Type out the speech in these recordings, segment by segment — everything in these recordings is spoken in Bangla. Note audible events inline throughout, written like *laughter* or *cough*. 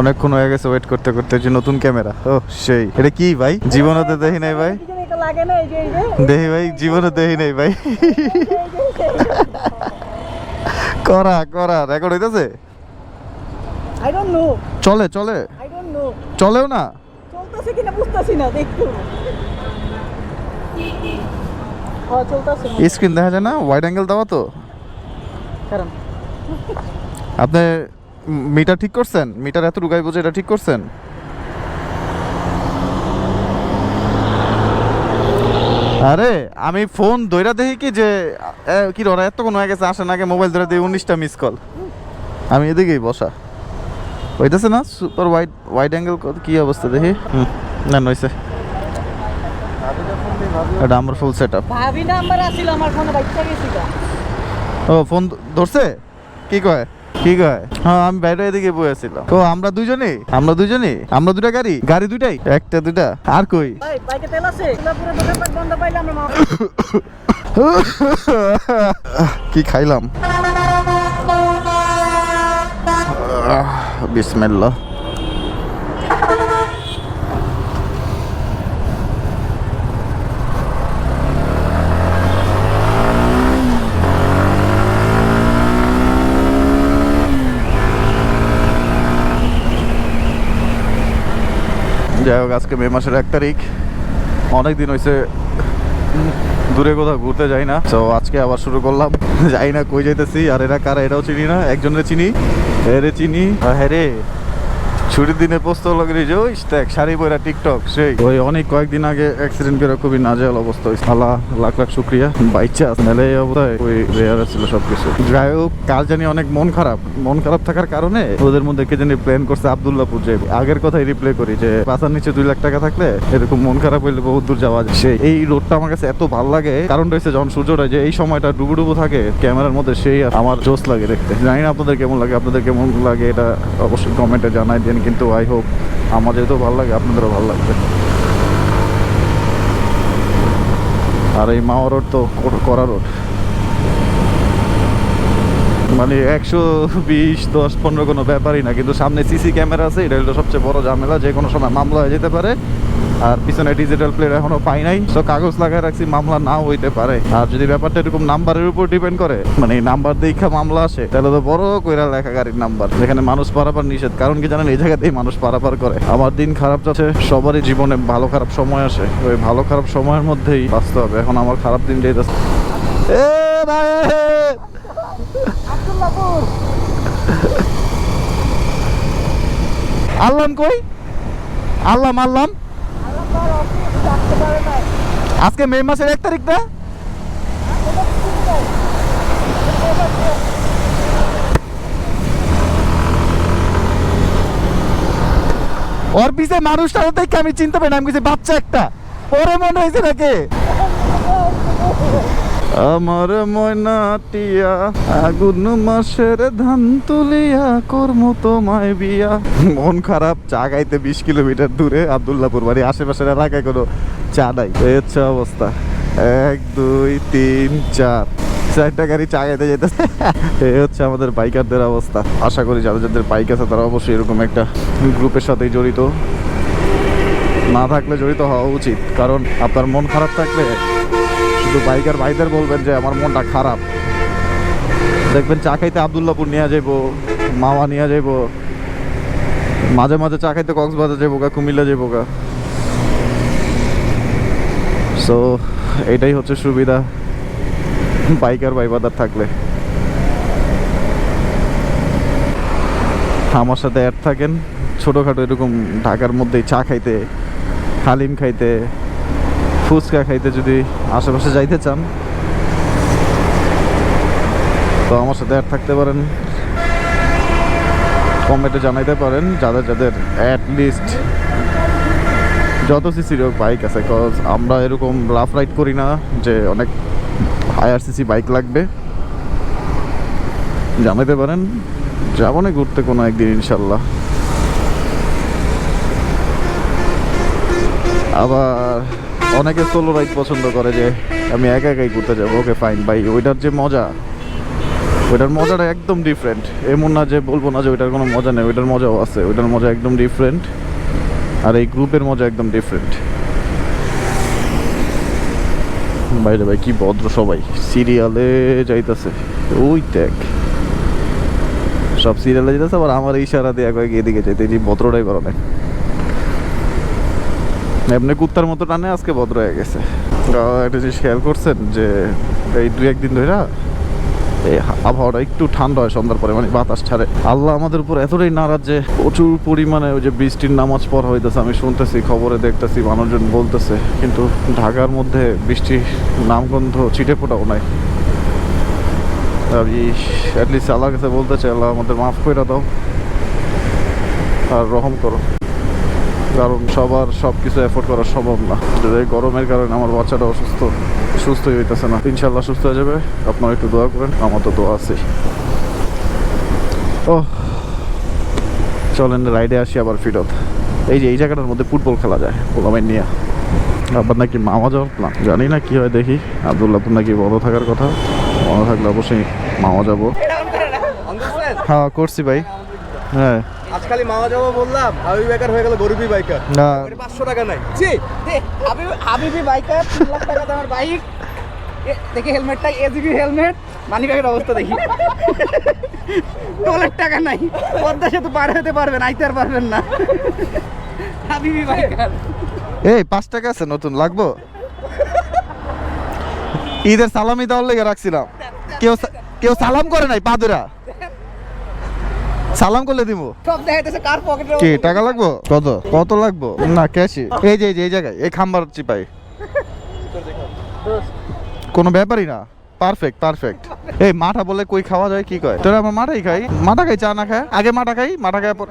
অনেকক্ষণ হয়ে গেছে ওয়েট করতে করতে যে নতুন ক্যামেরা ও সেই। এটা কি ভাই? জীবনে তো দেখি নাই ভাই? দেখি ভাই জীবনে দেখি নাই ভাই। করা করা রেকর্ড হইতেছে? আই ডোন্ট নো চলে চলে। আই ডোন্ট নো চলেও না? চলতেছে কিনা বুঝতেছি না দেখতে স্ক্রিন দেখা যায় না? ওয়াইড অ্যাঙ্গেল দেওয়া তো? কারণ? আপনি মিটার ঠিক করছেন? মিটার এত রুগাই বোঝে এটা ঠিক করছেন? আরে আমি ফোন দইরা দেখি কি যে কি ওরা এত কোনো হয়ে গেছে আসেন আগে মোবাইল ধরে দিই উনিশটা মিস কল আমি এদিকেই বসা। হইতেছে না? সুপার ওয়াইড ওয়াইড অ্যাঙ্গেল কি অবস্থা দেখি? হুম না নইছে। এটা আমার ফুল সেট আপ ভাবি নাম্বার আছিল আমার ফোনে গেছিল। ও ফোন ধরছে? কি কয়? কি কয়? হ্যাঁ আমি বাইরে এদিকে বসেছিলাম ও আমরা দুজনেই আমরা দুজনে। আমরা দুটা গাড়ি? গাড়ি দুটাই? একটা দুটা। আর কই? বাইকে তেল আছে? বন্ধ পাইলে আমরা কি খাইলাম? বিসমিল্লাহ। যাই হোক, আজকে মে মাসের এক তারিখ। অনেক দিন হয়েছে দূরে কোথাও ঘুরতে যাই না। তো আজকে আবার শুরু করলাম। যাই না, কই যাইতেছি, আর এরা কারা এটাও চিনি না, একজনের চিনি হেরে চিনি। আর হ্যাঁ রে। ছুটির দিনে পোস্ত লাগে যে, ওই দেখ, শাড়ি পরা টিকটক সেই। ওই অনেক কয়েকদিন আগে অ্যাক্সিডেন্ট করে খুবই নাজেহাল অবস্থা। হয়েছে লাখ লাখ শুক্রিয়া। বাইচা মেলে অবস্থায়, ওই রেয়ার ছিল সবকিছু। যাই হোক কার জানি অনেক মন খারাপ। মন খারাপ থাকার কারণে ওদের মধ্যে কে জানি প্ল্যান করছে আবদুল্লাপুর যে আগের কথাই রিপ্লে করি যে পাশার নিচে দুই লাখ টাকা থাকলে এরকম মন খারাপ হইলে বহুত দূর যাওয়া যায়। সেই, এই রোডটা আমার কাছে এত ভালো লাগে। কারণ রয়েছে যখন সূর্যটা যে এই সময়টা ডুবু ডুবু থাকে, ক্যামেরার মধ্যে সেই আমার জোস লাগে দেখতে। জানি না আপনাদের কেমন লাগে, আপনাদের কেমন লাগে এটা অবশ্যই কমেন্টে জানাই দেন। কিন্তু আই হোপ আমার যেহেতু ভালো লাগে, আপনাদেরও ভালো লাগবে। আর এই মাওয়া রোড তো করা রোড মানে একশো বিশ, দশ, পনেরো কোনো ব্যাপারই না। কিন্তু সামনে সিসি ক্যামেরা আছে, এটা হলো সবচেয়ে বড় ঝামেলা। যে কোনো সময় মামলা হয়ে যেতে পারে, আর পিছনে ডিজিটাল প্লেট এখনও পাই নাই। তো কাগজ লাগায় রাখছি, মামলা নাও হইতে পারে। আর যদি ব্যাপারটা এরকম নাম্বারের উপর ডিপেন্ড করে মানে নাম্বার দেখা মামলা আসে, তাহলে তো বড় কইরা লেখা গাড়ির নাম্বার, যেখানে মানুষ পারাপার নিষেধ। কারণ কি জানেন, এই জায়গাতেই মানুষ পারাপার করে। আমার দিন খারাপ যাচ্ছে, সবারই জীবনে ভালো খারাপ সময় আসে। ওই ভালো খারাপ সময়ের মধ্যেই বাঁচতে হবে। এখন আমার খারাপ দিন যেতেছে এ ভাই আব্দুল্লাহপুর আল্লাম কই? আল্লাম আল্লাম। পারে আজকে মে মাসের এক তারিখ না? ওর পিছে মানুষটা দেখে আমি চিনতে পারি না আমি কিছু বাচ্চা একটা। ওরে মনে হয়েছে নাকি? আমার ময়নাটিয়া, আগুন মাসের ধান তুলিয়া, কর্ম তোমায় বিয়া। মন খারাপ, চা খাইতে বিশ কিলোমিটার দূরে আবদুল্লাপুর বাড়ি, আশেপাশের এলাকায় কোনো চা নাই। হচ্ছে অবস্থা। এক, দুই, তিন, চার। চারটা গাড়ি চা খাইতে যেতেছে এই হচ্ছে আমাদের বাইকারদের অবস্থা। আশা করি যাদের যাদের বাইক আছে, তারা অবশ্যই এরকম একটা গ্রুপের সাথেই জড়িত। না থাকলে জড়িত হওয়া উচিত, কারণ আপনার মন খারাপ থাকলে শুধু বাইকার ভাইদের বলবেন যে আমার মনটা খারাপ। দেখবেন চা খাইতে আবদুল্লাপুর নিয়ে যাইবো মাওয়া নিয়ে যাইবো, মাঝে মাঝে চা খাইতে কক্সবাজার যাব গা, কুমিল্লা যাব গা। সো এটাই হচ্ছে সুবিধা, বাইকার বাইবাদার থাকলে। আমার সাথে অ্যাড থাকেন, ছোটোখাটো এরকম ঢাকার মধ্যেই চা খাইতে, হালিম খাইতে ফুচকা খাইতে যদি আশেপাশে যাইতে চান, তো আমার সাথে অ্যাড থাকতে পারেন। কমেন্টে জানাইতে পারেন, যাদের যাদের অ্যাট লিস্ট যত সিসির বাইক আছে কজ আমরা এরকম লাফ রাইড করি না যে অনেক হায়ার সিসি বাইক লাগবে। জানাইতে পারেন যাব না ঘুরতে কোনো একদিন ইনশাল্লাহ। আবার অনেকে সোলো রাইড পছন্দ করে যে আমি একা একাই ঘুরতে যাব ওকে ফাইন ভাই ওইটার যে মজা, ওইটার মজাটা একদম ডিফারেন্ট এমন না যে বলব না যে ওইটার কোনো মজা নেই, ওইটার মজাও আছে, ওইটার মজা একদম ডিফারেন্ট আর এই গ্রুপের মজা একদম ডিফারেন্ট বাইরে ভাই কি ভদ্র সবাই। সিরিয়ালে যাইতাছে। ওই দেখ। সব সিরিয়ালে যেতেছে আবার আমার ইশারা দিয়ে কয়েক এদিকে যেতে এই ভদ্রটাই করো এমনি কুত্তার মতো টানে, আজকে ভদ্র হয়ে গেছে। একটা জিনিস খেয়াল করছেন যে এই দু একদিন ধরে এই আবহাওয়াটা একটু ঠান্ডা হয় সন্ধ্যার পরে মানে বাতাস ছাড়ে। আল্লাহ আমাদের উপর এতটাই নারাজ যে প্রচুর পরিমাণে ওই যে বৃষ্টির নামাজ পড়া হইতেছে, আমি শুনতেছি, খবরে দেখতেছি, মানুষজন বলতেছে, কিন্তু ঢাকার মধ্যে বৃষ্টির নামগন্ধ ছিটে ফোটাও নাই। আমি অ্যাটলিস্ট আল্লাহর কাছে বলতে চাই, আল্লাহ আমাদের মাফ করে দাও। আর রহম করো। কারণ সবার সব কিছু এফোর্ড করা সম্ভব না। এই গরমের কারণে আমার বাচ্চাটা অসুস্থ সুস্থই হইতেছে না। ইনশাল্লাহ সুস্থ হয়ে যাবে। আপনারা একটু দোয়া করেন আমার তো দোয়া আছেই। ও চলেন রাইডে আসি আবার ফিরত। এই যে এই জায়গাটার মধ্যে ফুটবল খেলা যায় পোলামাই নিয়ে। আবার নাকি মামা যাওয়ার প্ল্যান জানি না কি হয় দেখি। আবদুল্লাপুর নাকি বড় থাকার কথা। বড় থাকলে অবশ্যই মামা যাব। হ্যাঁ করছি ভাই। হ্যাঁ। আজ খালি মামা যাব বললাম হাবি বাইকার হয়ে গেল গরিবী বাইকার না। পাঁচশো টাকা নাই। জি হাবিবি হাবিবি বাইকার তিন লাখ টাকা দামের বাইক দেখি হেলমেটটা এজিবি হেলমেট মানি ব্যাগের অবস্থা দেখি। টোলের টাকা নাই। পদ্মা সেতু পার হতে পারবেন আইতে আর পারবেন না। হাবিবি বাইকার এই পাঁচ টাকা আছে নতুন লাগবো? ঈদের সালামি দেওয়ার লেগে রাখছিলাম। কেউ কেউ সালাম করে নাই পাদুরা সালাম করলে দিব। সব দেখাইতেছে কার পকেটে কি টাকা লাগবো? কত? কত লাগবো? না ক্যাশে এই যে এই যে এই জায়গায় এই খাম্বার চিপাই। কোনো ব্যাপারই না। পারফেক্ট পারফেক্ট এই মাঠা বলে কই খাওয়া যায় কি কয়? তোরা আমার মাঠাই খাই। মাঠা খাই চা না খায় আগে মাঠা খাই মাঠা খাই পর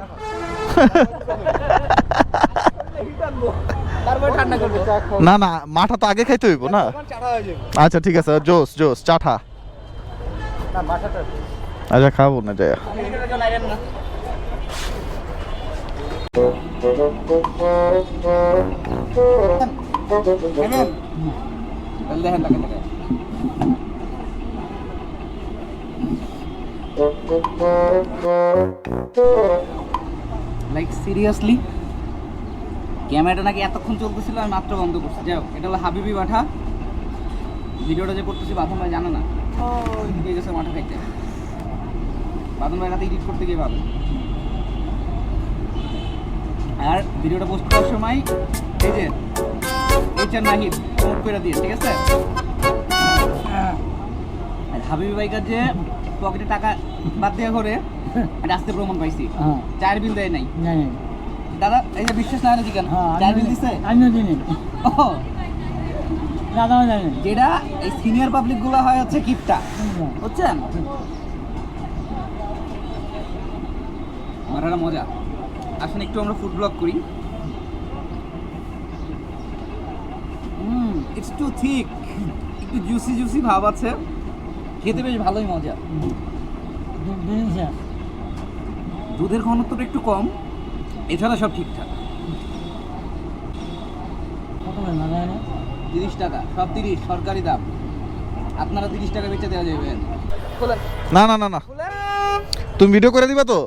না না মাঠা তো আগে খাইতে হইব না? আচ্ছা ঠিক আছে জোস জোস চাঠা। না আচ্ছা খাব না দেখেন লাইক সিরিয়াসলি ক্যামেরাটা নাকি এতক্ষণ চলতেছিল আমি মাত্র বন্ধ করছি। যাই হোক এটা হলো হাবিবি মাঠা ভিডিওটা যে করতেছি ভাই জানে না। দিকে গেছে মাঠা খাইতে এডিট করতে গিয়ে পাবে আর ভিডিওটা পোস্ট করার সময় এই যে এইচ আর নাহিদ করে দিয়ে ঠিক আছে? হাবিবি যে পকেটে টাকা বাদ দেওয়া করে আসতে প্রমাণ পাইছি। চার বিল দেয় নাই। দাদা এই যে বিশ্বাস না? হলে চার বিল দিছে? আমিও জানি ও। দাদাও জানি যেটা এই সিনিয়র পাবলিকগুলো হয় হচ্ছে কিপটা। বুঝছেন? একটা মজা। আসুন একটু আমরা ফুড ব্লগ করি। ইটস টু থিক একটু জুসি জুসি ভাব আছে। খেতে বেশ ভালোই মজা। দুধের ঘনত্বটা একটু কম। এছাড়া সব ঠিকঠাক। তিরিশ টাকা সব তিরিশ সরকারি দাম। আপনারা তিরিশ টাকা বেচে দেওয়া যাবে। না না না না। তুমি ভিডিও করে দিবা তো?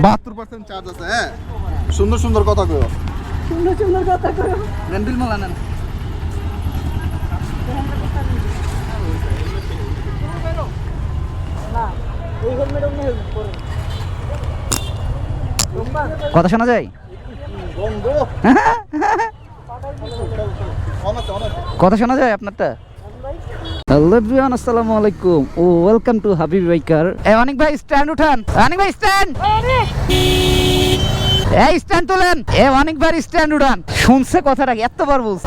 বাহাত্তর পার্সেন্ট চার্জ আছে হ্যাঁ? সুন্দর সুন্দর কথা কইও। সুন্দর সুন্দর কথা করো রেন্ডিল মাল আনেন কথা শোনা যায়? কথা শোনা যায় আপনারটা? হ্যালো এভরিওয়ান আসসালামু আলাইকুম ও ওয়েলকাম টু হাবিব বাইকার। এ অনেক ভাই স্ট্যান্ড উঠান। অনেক ভাই স্ট্যান্ড! এই স্ট্যান্ড তোলেন। এ অনেক বার স্ট্যান্ড উঠান। শুনছে কথাটা এতবার বলছে।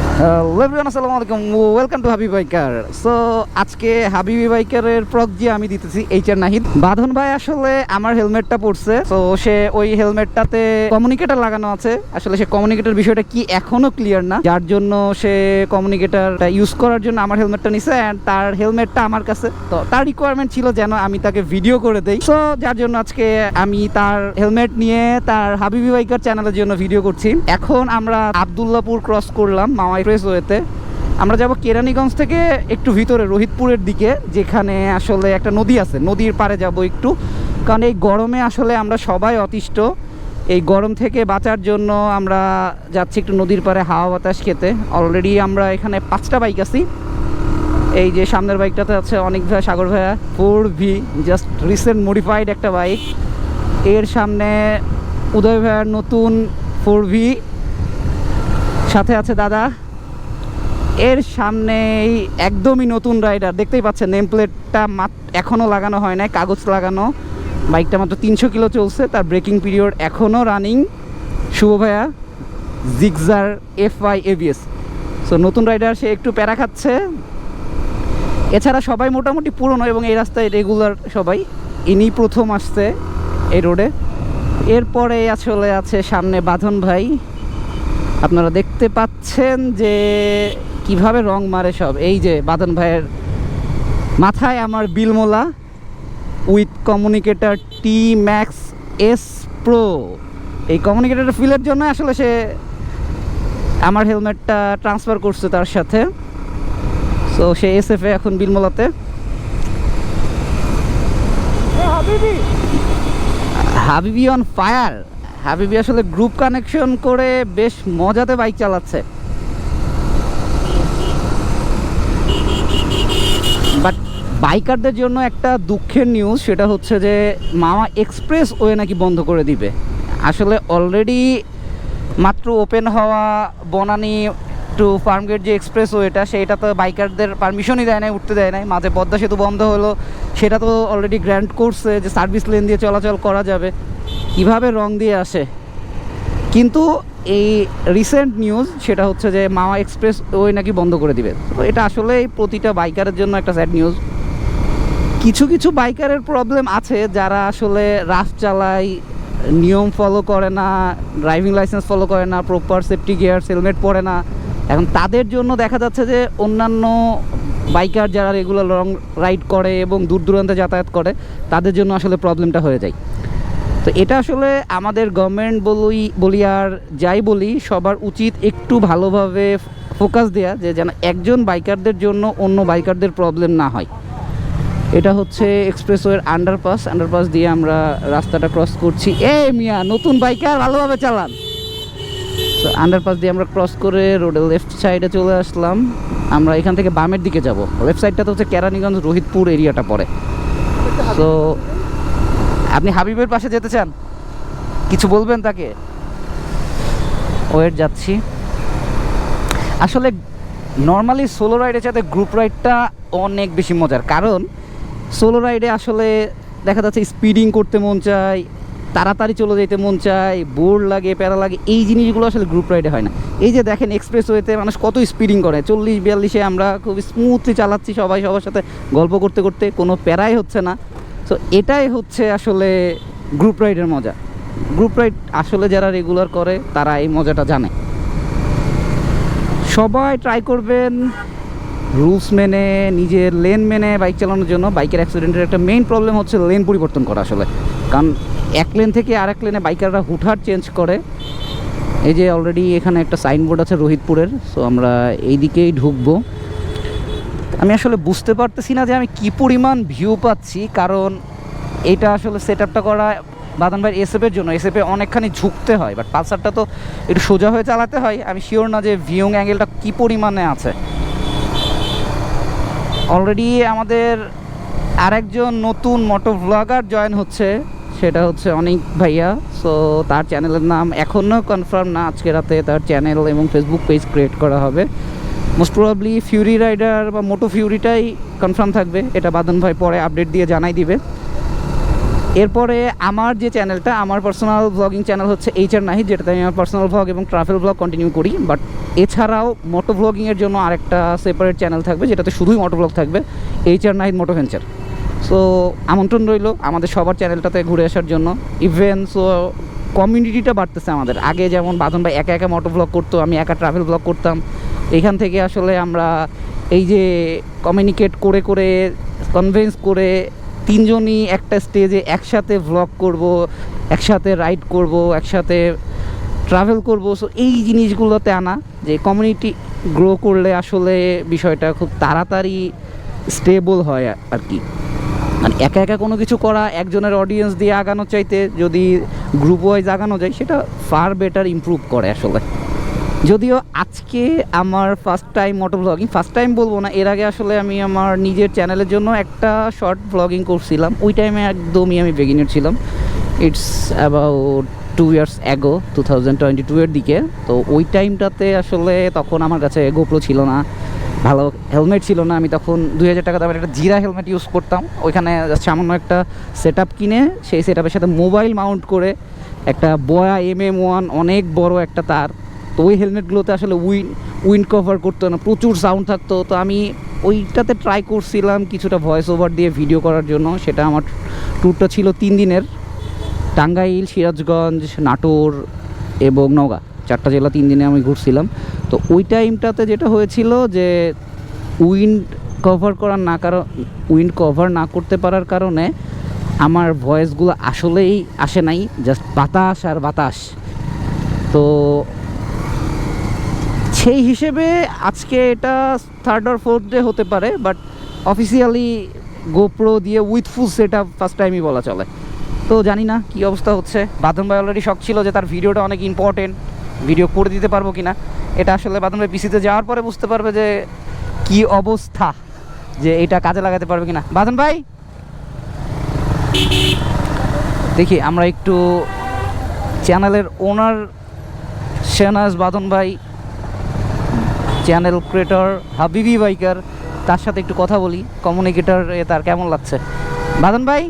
এভরিওয়ান আসসালামু আলাইকুম। Welcome to Habib biker so আজকে হাবিবি বাইকারের প্রক যে আমি দিতেছি এইচ আর নাহিদ বাঁধন ভাই আসলে আমার হেলমেটটা পড়ছে তো সে ওই হেলমেটটাতে কমিউনিকেটর লাগানো আছে। আসলে সে কমিউনিকেটর বিষয়টা কি এখনও ক্লিয়ার না। যার জন্য সে কমিউনিকেটরটা ইউজ করার জন্য আমার হেলমেটটা নিছে অ্যান্ড তার হেলমেটটা আমার কাছে। তো তার রিকোয়ারমেন্ট ছিল যেন আমি তাকে ভিডিও করে দেই। সো যার জন্য আজকে আমি তার হেলমেট নিয়ে তার হাবিবি বাইকার চ্যানেলের জন্য ভিডিও করছি। এখন আমরা আবদুল্লাপুর ক্রস করলাম মামাই ফ্রেস ওয়েতে আমরা যাব কেরানীগঞ্জ থেকে একটু ভিতরে, রোহিতপুরের দিকে, যেখানে আসলে একটা নদী আছে। নদীর পাড়ে যাব একটু। কারণ এই গরমে আসলে আমরা সবাই অতিষ্ঠ। এই গরম থেকে বাঁচার জন্য আমরা যাচ্ছি একটু নদীর পাড়ে হাওয়া বাতাস খেতে। অলরেডি আমরা এখানে পাঁচটা বাইক আছি। এই যে সামনের বাইকটাতে আছে অনেক ভাইয়া সাগর ভাইয়া। Four V just recent modified একটা বাইক এর সামনে উদয় ভাইয়ার নতুন ফোর ভি সাথে আছে দাদা। এর সামনে একদমই নতুন রাইডার দেখতেই পাচ্ছেন নেম প্লেটটা এখনও লাগানো হয় নাই, কাগজ লাগানো। বাইকটা মাত্র তিনশো কিলো চলছে, তার ব্রেকিং পিরিয়ড এখনও রানিং শুভ ভাইয়া Gixxer F I ABS so নতুন রাইডার সে একটু প্যারা খাচ্ছে। এছাড়া সবাই মোটামুটি পুরনো এবং এই রাস্তায় রেগুলার সবাই। ইনি প্রথম আসছে এই রোডে এরপরে আসলে আছে সামনে বাঁধন ভাই। আপনারা দেখতে পাচ্ছেন যে কীভাবে রং মারে সব। এই যে বাদন ভাইয়ের মাথায় আমার বিলমোলা with communicator T max S pro এই কমিউনিকেটার ফিলের জন্য আসলে সে আমার হেলমেটটা ট্রান্সফার করছে তার সাথে। সো সে এস এফ এ এখন বিলমোলাতে। হাবিবি! অন ফায়ার হাবিবি আসলে গ্রুপ কানেকশন করে বেশ মজাতে বাইক চালাচ্ছে। বাট বাইকারদের জন্য একটা দুঃখের নিউজ সেটা হচ্ছে যে মামা এক্সপ্রেস ওয়ে নাকি বন্ধ করে দিবে। আসলে অলরেডি মাত্র ওপেন হওয়া বনানি টু ফার্মগেট যে এক্সপ্রেস ওয়েটা সেটা তো বাইকারদের পারমিশনই দেয় নাই, উঠতে দেয় নাই। মাঝে পদ্মা সেতু বন্ধ হলো, সেটা তো অলরেডি গ্র্যান্ড করছে যে সার্ভিস লেন দিয়ে চলাচল করা যাবে। কীভাবে রং দিয়ে আসে? কিন্তু এই রিসেন্ট নিউজ সেটা হচ্ছে যে মামা এক্সপ্রেস ওই নাকি বন্ধ করে দিবে। তো এটা আসলে প্রতিটা বাইকারের জন্য একটা স্যাড নিউজ কিছু কিছু বাইকারের প্রবলেম আছে যারা আসলে রাফ চালায়, নিয়ম ফলো করে না ড্রাইভিং লাইসেন্স ফলো করে না প্রপার সেফটি গিয়ার হেলমেট পরে না। এখন তাদের জন্য দেখা যাচ্ছে যে অন্যান্য বাইকার যারা রেগুলার লং রাইড করে এবং দূর দূরান্তে যাতায়াত করে, তাদের জন্য আসলে প্রবলেমটা হয়ে যায়। তো এটা আসলে আমাদের গভর্নমেন্ট বলি বলি আর যাই বলি, সবার উচিত একটু ভালোভাবে ফোকাস দেওয়া যে যেন একজন বাইকারদের জন্য অন্য বাইকারদের প্রবলেম না হয়। এটা হচ্ছে এক্সপ্রেসওয়ের আন্ডারপাস আন্ডারপাস দিয়ে আমরা রাস্তাটা ক্রস করছি। এ মিয়া, নতুন বাইকার ভালোভাবে চালান। তো আন্ডারপাস দিয়ে আমরা ক্রস করে রোডের লেফট সাইডে চলে আসলাম। আমরা এখান থেকে বামের দিকে যাব। লেফট সাইডটা তো হচ্ছে কেরানীগঞ্জ রোহিতপুর এরিয়াটা পড়ে। তো আপনি হাবিবের পাশে যেতে চান? কিছু বলবেন তাকে? ওয়েট, যাচ্ছি। আসলে নর্মালি সোলো রাইডের সাথে গ্রুপ রাইডটা অনেক বেশি মজার। কারণ সোলো রাইডে আসলে দেখা যাচ্ছে স্পিডিং করতে মন চায়, তাড়াতাড়ি চলে যেতে মন চায়, বোর লাগে, প্যারা লাগে, এই জিনিসগুলো আসলে গ্রুপ রাইডে হয় না। এই যে দেখেন এক্সপ্রেস ওয়েতে মানুষ কত স্পিডিং করে। চল্লিশ, বিয়াল্লিশে আমরা খুব স্মুথলি চালাচ্ছি সবাই সবার সাথে গল্প করতে করতে, কোনো প্যারাই হচ্ছে না। তো এটাই হচ্ছে আসলে গ্রুপ রাইডের মজা। গ্রুপ রাইড আসলে যারা রেগুলার করে, তারা এই মজাটা জানে। সবাই ট্রাই করবেন রুলস মেনে, নিজের লেন মেনে বাইক চালানোর জন্য। বাইকের অ্যাক্সিডেন্টের একটা মেইন প্রবলেম হচ্ছে লেন পরিবর্তন করা আসলে। কারণ এক লেন থেকে আর এক লেনে বাইকাররা হুটহাট চেঞ্জ করে। এই যে অলরেডি এখানে একটা সাইনবোর্ড আছে রোহিতপুরের। সো আমরা এই দিকেই ঢুকবো। আমি আসলে বুঝতে পারতেছি না যে আমি কি পরিমাণ ভিউ পাচ্ছি, কারণ এটা আসলে সেট আপটা করা বাদান ভাইয়ের এসএফের জন্য। এসএফে অনেকখানি ঝুঁকতে হয় বাট পালসারটা তো একটু সোজা হয়ে চালাতে হয়। আমি শিওর না যে ভিউং অ্যাঙ্গেলটা কী পরিমাণে আছে। অলরেডি আমাদের আরেকজন নতুন মোটো ভ্লগার জয়েন হচ্ছে, সেটা হচ্ছে অনেক ভাইয়া। সো তার চ্যানেলের নাম এখনও কনফার্ম না। আজকে রাতে তার চ্যানেল এবং ফেসবুক পেজ ক্রিয়েট করা হবে। মোস্ট প্রবাবলি ফিউরি রাইডার বা মোটো ফিউরিটাই কনফার্ম থাকবে। এটা বাদন ভাই পরে আপডেট দিয়ে জানাই দিবে। এরপরে আমার যে চ্যানেলটা আমার পার্সোনাল ব্লগিং চ্যানেল হচ্ছে এইচ আর নাহিদ যেটাতে আমি আমার পার্সোনাল ব্লগ এবং ট্রাভেল ব্লগ কন্টিনিউ করি। বাট এছাড়াও মোটো ব্লগিংয়ের জন্য আরেকটা সেপারেট চ্যানেল থাকবে, যেটাতে শুধুই মোটো ব্লগ থাকবে H R Nahid moto venture so আমন্ত্রণ রইল আমাদের সবার চ্যানেলটাতে ঘুরে আসার জন্য। ইভেন সো কমিউনিটিটা বাড়তেছে আমাদের। আগে যেমন বাঁধন ভাই একা একা মোটো ব্লগ করতো, আমি একা ট্রাভেল ব্লগ করতাম। এখান থেকে আসলে আমরা এই যে কমিউনিকেট করে করে কনভেন্স করে তিনজনই একটা স্টেজে একসাথে ভ্লগ করব, একসাথে রাইড করব, একসাথে ট্রাভেল করব। সো এই জিনিসগুলোতে আনা, যে কমিউনিটি গ্রো করলে আসলে বিষয়টা খুব তাড়াতাড়ি স্টেবল হয় আর কি। মানে একা একা কোনো কিছু করা, একজনের অডিয়েন্স দিয়ে আগানোর চাইতে যদি গ্রুপ ওয়াইজ আগানো যায়, সেটা ফার বেটার ইমপ্রুভ করে আসলে। যদিও আজকে আমার ফার্স্ট টাইম মোটো ব্লগিং ফার্স্ট টাইম বলব না, এর আগে আসলে আমি আমার নিজের চ্যানেলের জন্য একটা শর্ট ব্লগিং করছিলাম ওই টাইমে একদমই আমি বেগিনার ছিলাম। It's about two years ago two thousand twenty two এর দিকে। তো ওই টাইমটাতে আসলে তখন আমার কাছে গোপ্রো ছিল না, ভালো হেলমেট ছিল না। আমি তখন দুই হাজার টাকা দামের একটা জিরা হেলমেট ইউজ করতাম। ওইখানে সামান্য একটা সেট কিনে, সেই সেট সাথে মোবাইল মাউন্ট করে একটা বয়া এম এম ওয়ান অনেক বড় একটা তার। তো ওই হেলমেটগুলোতে আসলে উইন, উইন্ড কভার করতো না, প্রচুর সাউন্ড থাকতো। তো আমি ওইটাতে ট্রাই করছিলাম কিছুটা ভয়েস ওভার দিয়ে ভিডিও করার জন্য। সেটা আমার ট্যুরটা ছিল তিন দিনের। টাঙ্গাইল, সিরাজগঞ্জ, নাটোর এবং নওগাঁ। চারটা জেলা তিন দিনে আমি ঘুরছিলাম। তো ওই টাইমটাতে যেটা হয়েছিল যে উইন্ড কভার করার না কারণ, উইন্ড কভার না করতে পারার কারণে আমার ভয়েসগুলো আসলেই আসে নাই জাস্ট বাতাস আর বাতাস। তো সেই হিসেবে আজকে এটা থার্ড আর ফোর্থ ডে হতে পারে বাট অফিসিয়ালি গোপ্রো দিয়ে with full set up first টাইমই বলা চলে। তো জানি না কি অবস্থা হচ্ছে। বাদন ভাই অলরেডি শখ ছিল যে তার ভিডিওটা অনেক ইম্পর্টেন্ট ভিডিও করে দিতে পারব কি না এটা আসলে বাদন ভাই পিসিতে যাওয়ার পরে বুঝতে পারবে যে কি অবস্থা, যে এটা কাজে লাগাতে পারবে কিনা। বাদন ভাই! দেখি, আমরা একটু চ্যানেলের ওনার শেনাজ বাদন ভাই চ্যানেল ক্রিয়েটর হাবিবি বাইকার, তার সাথে একটু কথা বলি। কমিউনিকেটর এ তার কেমন লাগছে? বাদন ভাই?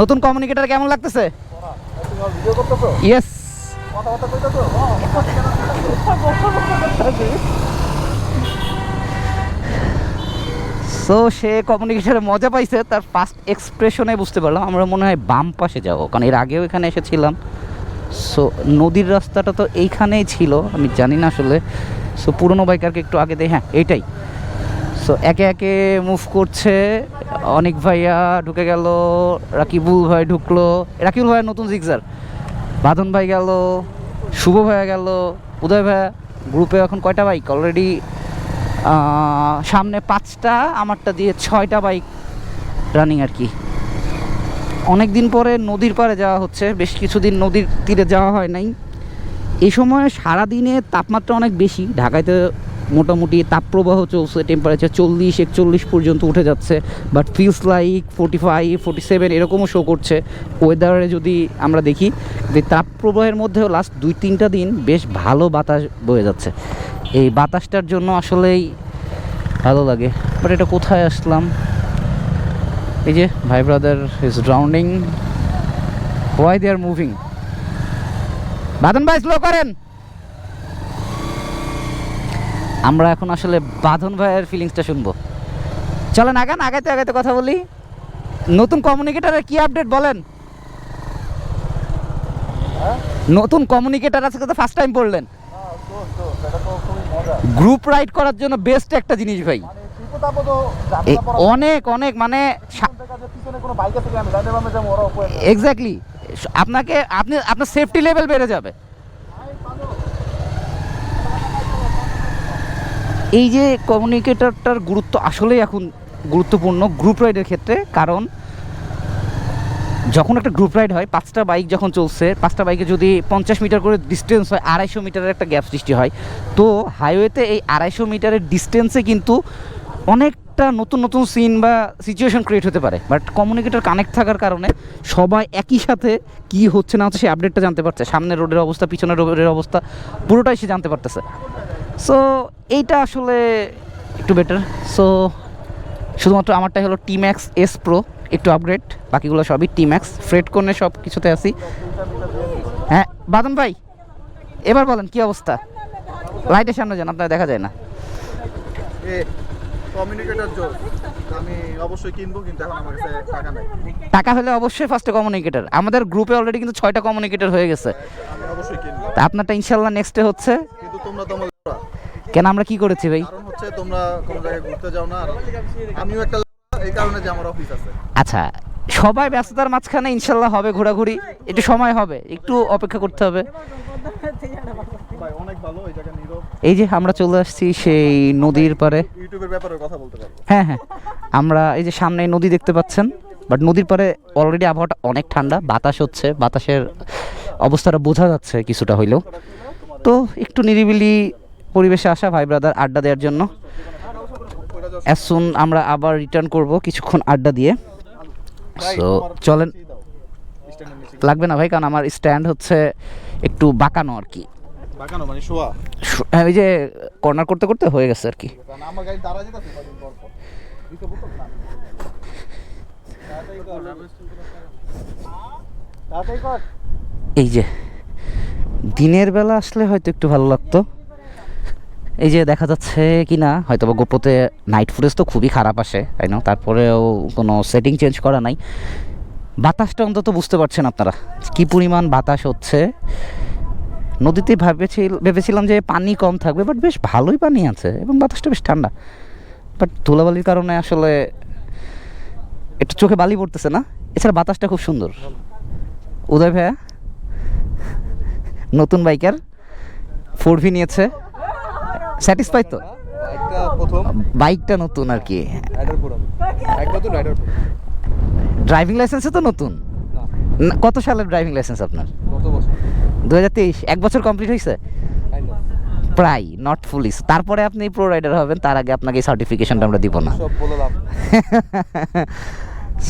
নতুন কমিউনিকেটর কেমন লাগতেছে? ইয়েস সো সে কমিউনিকেশনে মজা পাইছে, তার ফার্স্ট এক্সপ্রেশনে বুঝতে পারলাম, আমরা মনে হয় বাম পাশে যাব, কারণ এর আগেও এখানে এসেছিলাম। সো নদীর রাস্তাটা তো এইখানেই ছিল, আমি জানি না আসলে। সো পুরনো বাইকারকে একটু আগে দেয় হ্যাঁ এইটাই সো একে একে মুভ করছে, অনেক ভাইয়া ঢুকে গেল, রাকিবুল ভাই ঢুকলো, রাকিবুল ভাইয়ের নতুন জিগজার বাঁধন ভাই গেল, শুভ ভাইয়া গেল, উদয় ভাইয়া, গ্রুপে এখন কয়টা বাইক? অলরেডি সামনে পাঁচটা, আমারটা দিয়ে ছয়টা বাইক রানিং আর কি। অনেক দিন পরে নদীর পাড়ে যাওয়া হচ্ছে, বেশ কিছুদিন নদীর তীরে যাওয়া হয় নাই। এই সময় সারাদিনে তাপমাত্রা অনেক বেশি, ঢাকায় তো মোটামুটি তাপপ্রবাহ চলছে টেম্পারেচার চল্লিশ, একচল্লিশ পর্যন্ত উঠে যাচ্ছে but feels like forty five forty seven এরকমও শো করছে। ওয়েদারে যদি আমরা দেখি, যে তাপপ্রবাহের মধ্যেও লাস্ট দুই তিনটা দিন বেশ ভালো বাতাস বয়ে যাচ্ছে। এই বাতাসটার জন্য আসলেই ভালো লাগে। বাট এটা কোথায় আসলাম? এই যে ভাই brother is rounding why they are moving Badon ভাই স্লো করেন। আমরা এখন আসলে বাঁধন ভাইয়ের ফিলিংসটা শুনব। চলেন আগান আগাইতে আগাইতে কথা বলি। নতুন কমিউনিকেটারের কি আপডেট বলেন? নতুন কমিউনিকেটার আছে তো ফার্স্ট টাইম পড়লেন। গ্রুপ রাইড করার জন্য বেস্ট একটা জিনিস ভাই। অনেক অনেক মানে এক্স্যাক্টলি আপনাকে, আপনি, আপনার সেফটি লেভেল বেড়ে যাবে। এই যে কমিউনিকেটরটার গুরুত্ব আসলেই এখন গুরুত্বপূর্ণ গ্রুপ রাইডের ক্ষেত্রে, কারণ যখন একটা গ্রুপ রাইড হয়, পাঁচটা বাইক যখন চলছে, পাঁচটা বাইকে যদি পঞ্চাশ মিটার করে ডিস্টেন্স হয়, আড়াইশো মিটারের একটা গ্যাপ সৃষ্টি হয়। তো হাইওয়েতে এই আড়াইশো মিটারের ডিস্টেন্সে কিন্তু অনেকটা নতুন নতুন সিন বা সিচুয়েশন ক্রিয়েট হতে পারে। বাট কমিউনিকেটর কানেক্ট থাকার কারণে সবাই একই সাথে কি হচ্ছে না হচ্ছে সেই আপডেটটা জানতে পারছে। সামনের রোডের অবস্থা, পিছনের রোডের অবস্থা, পুরোটাই সে জানতে পারতেছে। সো এইটা আসলে একটু বেটার সো শুধুমাত্র আমারটাই হলো টি ম্যাক্স এস প্রো একটু আপগ্রেড বাকিগুলো সবই টি ম্যাক্স ফ্রেড কোনে সব কিছুতে আছি। হ্যাঁ বাদন ভাই, এবার বলেন কি অবস্থা? লাইটের সামনে যান, আপনার দেখা যায় না। কমিউনিকেটর জোর। আমি অবশ্যই কিনবো কিন্তু এখন আমার কাছে টাকা নাই। টাকা হলে অবশ্যই ফার্স্টে কমিউনিকেটর আমাদের গ্রুপে অলরেডি কিন্তু ছয়টা কমিউনিকেটর হয়ে গেছে। আমি অবশ্যই কিনবো। তা আপনারটা ইনশাল্লাহ নেক্সটে হচ্ছে। কিন্তু তোমরা তো কেন আমরা কি করেছি ভাই? কারণ হচ্ছে তোমরা কোনো জায়গায় ঘুরতে যাও না আর আমিও একটা এই কারণে যে আমার অফিস আছে। আচ্ছা সবাই ব্যস্ততার মাঝখানে ইনশাল্লাহ হবে ঘোরাঘুরি। একটু সময় হবে একটু অপেক্ষা করতে হবে। ভাই অনেক ভালো এই জায়গা এই যে আমরা চলে আসছি সেই নদীর পারে ইউটিউবের ব্যাপারে কথা বলতে পারব। হ্যাঁ হ্যাঁ। আমরা এই যে সামনে নদী দেখতে পাচ্ছেন বাট নদীর পারে অলরেডি আবহাওয়াটা অনেক ঠান্ডা বাতাস হচ্ছে বাতাসের অবস্থাটা বোঝা যাচ্ছে কিছুটা হইলেও। তো একটু নিরিবিলি পরিবেশে আসা ভাই ব্রাদার আড্ডা দেওয়ার জন্য। অ্যাজ সুন আমরা আবার রিটার্ন করব কিছুক্ষণ আড্ডা দিয়ে। সো চলেন। লাগবে না ভাই কারণ আমার স্ট্যান্ড হচ্ছে একটু বাঁকানো আর কি। বাঁকানো মানে শোয়া। হ্যাঁ, ওই যে কর্নার করতে করতে হয়ে গেছে আর কি। আমার গাড়ি দাঁড়া এই যে দিনের বেলা আসলে হয়তো একটু ভালো লাগতো। এই যে দেখা যাচ্ছে কি না হয়তো বা গোপ্রোতে নাইট ফুটেজ তো খুবই খারাপ আসে তাই না? তারপরেও কোনো সেটিং চেঞ্জ করা নাই। বাতাসটা অন্তত বুঝতে পারছেন আপনারা। কি পরিমাণ বাতাস হচ্ছে। নদীতে ভেবেছিল ভেবেছিলাম যে পানি কম থাকবে বাট বেশ ভালোই পানি আছে এবং বাতাসটা বেশ ঠান্ডা। বাট ধুলাবালির কারণে আসলে একটু চোখে বালি পড়তেছে না। এছাড়া বাতাসটা খুব সুন্দর। উদয় ভাইয়া নতুন বাইকার ফোর ভি নিয়েছে। স্যাটিসফাই তো? বাইকটা নতুন আর কি। ড্রাইভিং লাইসেন্সও তো নতুন? কত সালের ড্রাইভিং লাইসেন্স আপনার? কত বছর। দু হাজার তেইশ এক বছর কমপ্লিট হয়েছে প্রায় নট ফুলি তারপরে আপনি প্রো রাইডার হবেন তার আগে আপনাকে এই সার্টিফিকেশনটা আমরা দিব না। বলে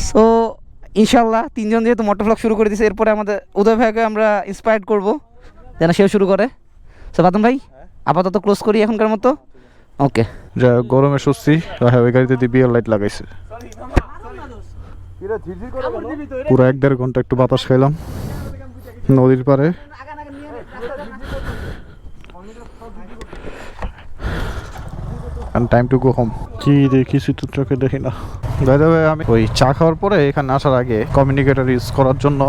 সো *laughs* ইনশাল্লাহ তিনজন যেহেতু মোটর ব্লগ শুরু করে দিয়েছে এরপরে আমাদের উদয় ভাইকে আমরা ইন্সপায়ার করব যেন সেও শুরু করে। সো বাদন ভাই আপাতত ক্লোজ করি এখনকার মতো? ওকে যা গরমে স্বস্তি হ্যাঁ ওই গাড়িতে বিয়ার লাইট লাগাইছে। পুরো এক দেড় ঘণ্টা একটু বাতাস খাইলাম। নদীর পারে টাইম টু গো হোম কি দেখি তো চোখে দেখি না। আমি ওই চা খাওয়ার পরে এখানে আসার আগে ইউজ করার জন্য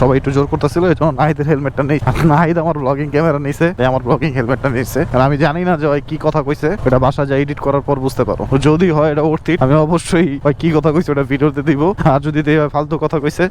সবাই একটু জোর করতেছিল নাহিদের হেলমেটটা নেই। নাহিদ আমার ব্লগিং ক্যামেরা নিছে, তাই আমার ব্লগিং হেলমেটটা নিছে। আমি জানি না যে ওই কি কথা কইছে এটা বাসা যা এডিট করার পর বুঝতে পারো। যদি হয় এটা অর্থিত আমি অবশ্যই ওই কি কথা কইছে ওটা ভিডিওতে দিব। আর যদি ফালতু কথা কইছে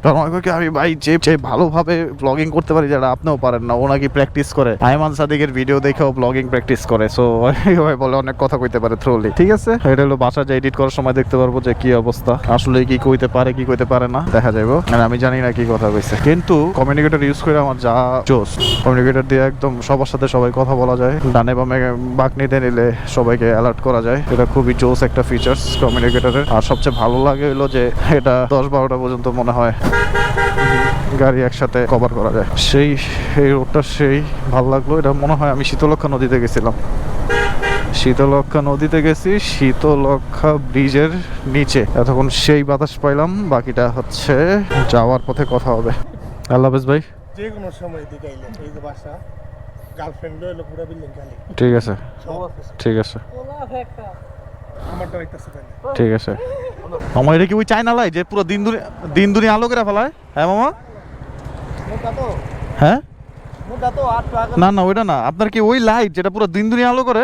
আমি ভাই, যে যে ভালোভাবে ব্লগিং করতে পারি, যেটা আপনিও পারেন না, ও নাকি প্র্যাকটিস করে। আইমান সাদিকের ভিডিও দেখেও ব্লগিং প্র্যাকটিস করে সো *laughs* বলে অনেক কথা কইতে পারে থ্রোলি ঠিক আছে? এটা হলো বাসা যা এডিট করার সময় দেখতে পারব যে কি অবস্থা। আসলে কি কইতে পারে, কি কইতে পারে না, দেখা যাবে আর আমি জানি না কি কথা কইছে। কিন্তু কমিউনিকেটর ইউজ করে আমার যা জোস কমিউনিকেটর দিয়ে একদম সবার সাথে সবাই কথা বলা যায়। ডানে বামে বাঁক নিতে নিলে সবাইকে অ্যালার্ট করা যায়। এটা খুবই জোস একটা ফিচার্স কমিউনিকেটরের আর সবচেয়ে ভালো লাগে হলো যে এটা দশ বারোটা পর্যন্ত মনে হয় গাড়ি একসাথে কভার করা যায়। সেই, এই রোডটা সেই, ভালো লাগল। এটা মনে হয় আমি শীতলক্ষা নদীতে গেছিলাম। শীতলক্ষা নদীতে গেছি শীতলক্ষা ব্রিজের নিচে। এতক্ষণ সেই বাতাস পাইলাম বাকিটা হচ্ছে যাওয়ার পথে কথা হবে। আল্লাহ হাফেজ ভাই। যে কোনো সময় দিকে আইলে এই যে বাসা গার্লফ্রেন্ড হইল পুরো বিল্ডিং খালি। ঠিক আছে। ঠিক আছে। আমারটা হইতাছে ঠিক আছে। আমার এটা কি ওই চায়না লাই যে পুরো দিন দুনি দিন দুনি আলো করে ফেলায়? হ্যাঁ মামা? তো। হ্যাঁ? না না ওইটা না। আপনার কি ওই লাইট যেটা পুরো দিন দুনি আলো করে?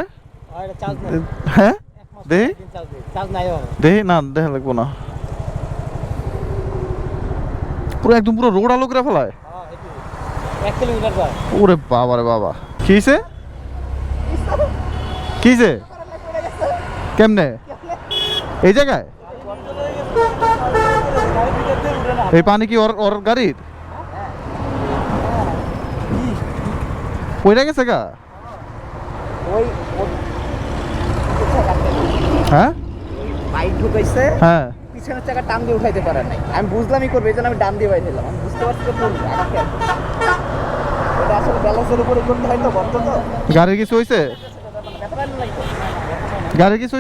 হ্যাঁ? দেহি দেহি না দেখা লাগবো না। পুরো একদম পুরো রোড আলো করে ফেলায়। হ্যাঁ ওরে বাবা রে বাবা। কিছে কিছে কেমনে? এই জায়গায়? এই পানি কি ওর ওর গাড়ির? ওইটা গেছে গা? ওই হ্যাঁ? বাইক ঢুকাইছে হ্যাঁ। পিছনের চাকা টান দিয়ে উঠাইতে পারে নাই। আমি বুঝলামই করবে এই আমি ডান দিয়ে দিলাম আমি বুঝতে পারছি এটা আসলে ব্যালেন্সের উপরে কোন হয় তো গর্ত তো? গাড়ির কিছু হয়েছে কিছু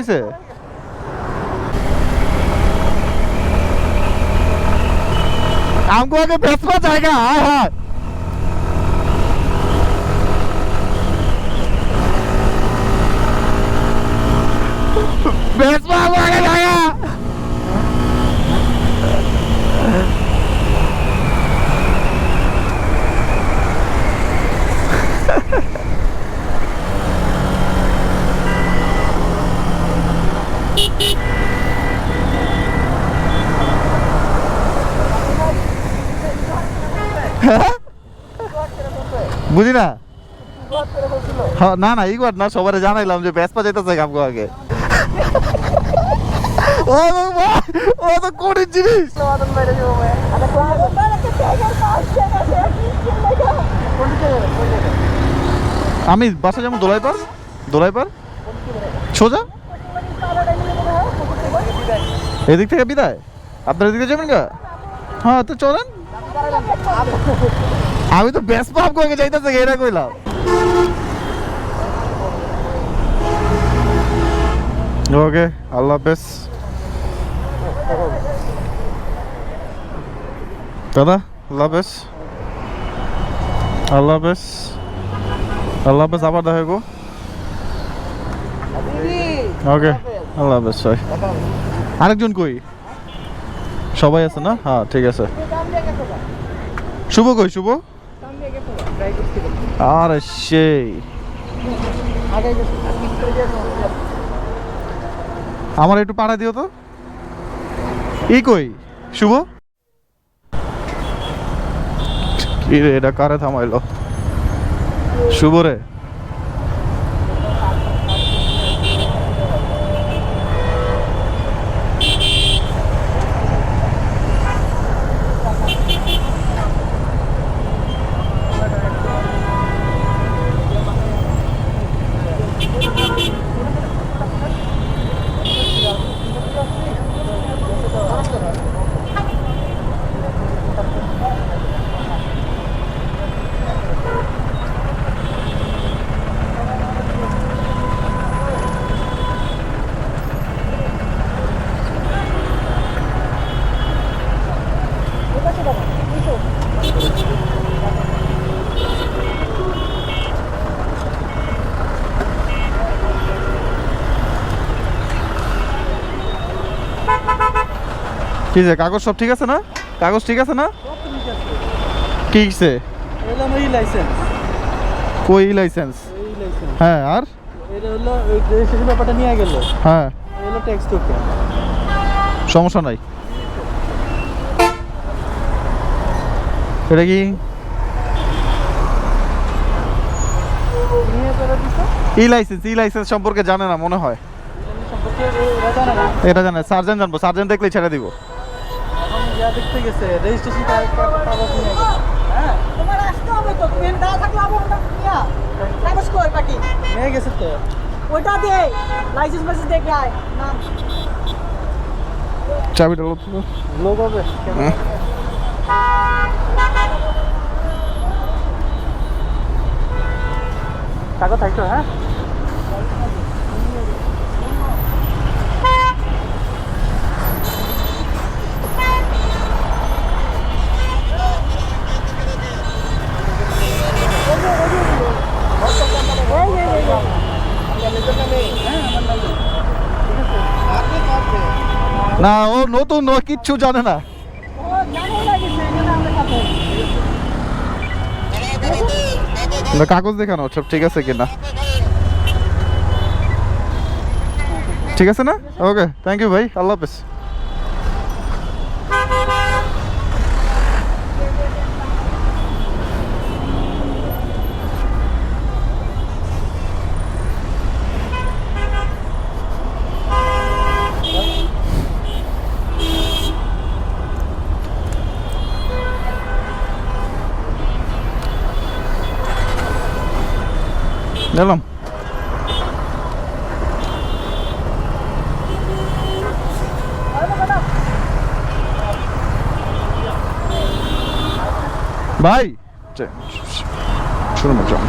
আমগো আগে জায়গা হ্যাঁ হ্যাঁ বুঝি না না না এইবার না সবারে জানাইলাম যে বেসপা যাইতেছে গামগো আগে ও ও তো কঠিন জিনিস আমি বাসা যেমন দোলাই পার দোলাই পার সোজা? এদিক থেকে বিদায়। আপনার এদিকে যাবেন গা? হ্যাঁ তো চলেন। আমি তো বেশ পাপ করে যাইতেছে এটা কইলাম। ওকে, আল্লাহ হাফেজ। দাদা, আল্লাহ হাফেজ। আল্লাহ হাফেজ। আল্লাহ হাফেজ, আবার দেখা গো ওকে আল্লাহ হাফেজ ভাই আরেকজন কই? সবাই আছে না? হ্যাঁ ঠিক আছে। শুভ কই, শুভ? আরে সেই। আমার একটু পাড়া দিও তো। ই কই? শুভ? এটা কারে থামাইলো? শুভ রে। কি যে কাগজ সব ঠিক আছে না? কাগজ ঠিক আছে না? কি লাইসেন্স কই লাইসেন্স হ্যাঁ আর? ব্যাপারটা নিয়ে গেল। হ্যাঁ। সমস্যা নাই। এটা কি? ই লাইসেন্স ই লাইসেন্স সম্পর্কে জানে না মনে হয়। এটা জানে না। এটা জানে সার্জেন্ট জানব সার্জেন দেখলেই ছেড়ে দিব। যা দেখতে গেছে রেজিস্ট্রেশন কাগজ নিয়ে হ্যাঁ? তোমার আসতে হবে তো তুমি না থাকলে আবার ওটা নিয়া কাগজ কই বাকি নিয়ে গেছে তো। ওইটা দে লাইসেন্স মাইসেন্স দেখে আয় না চাবিটা লো তো। লোক হবে কাগজ থাকতো হ্যাঁ? না ও নতুন ও কিচ্ছু জানে না। কাগজ দেখানো সব ঠিক আছে কিনা? ঠিক আছে না? ওকে থ্যাংক ইউ ভাই আল্লাহ হাফেজ। গেলাম ভাই। শুনুন চল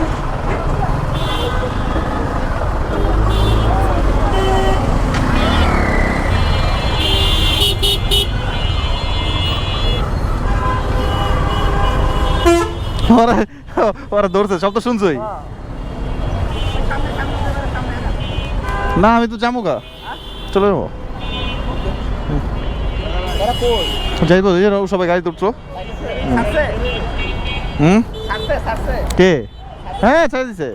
ওরা ওরা দৌড়ছে সব তো শুনছই না আমি তো যাব গা। চলে যাব। যাইবো সবাই গাড়ি তুলছো হুম? কে? হ্যাঁ ছেড়ে দিছে।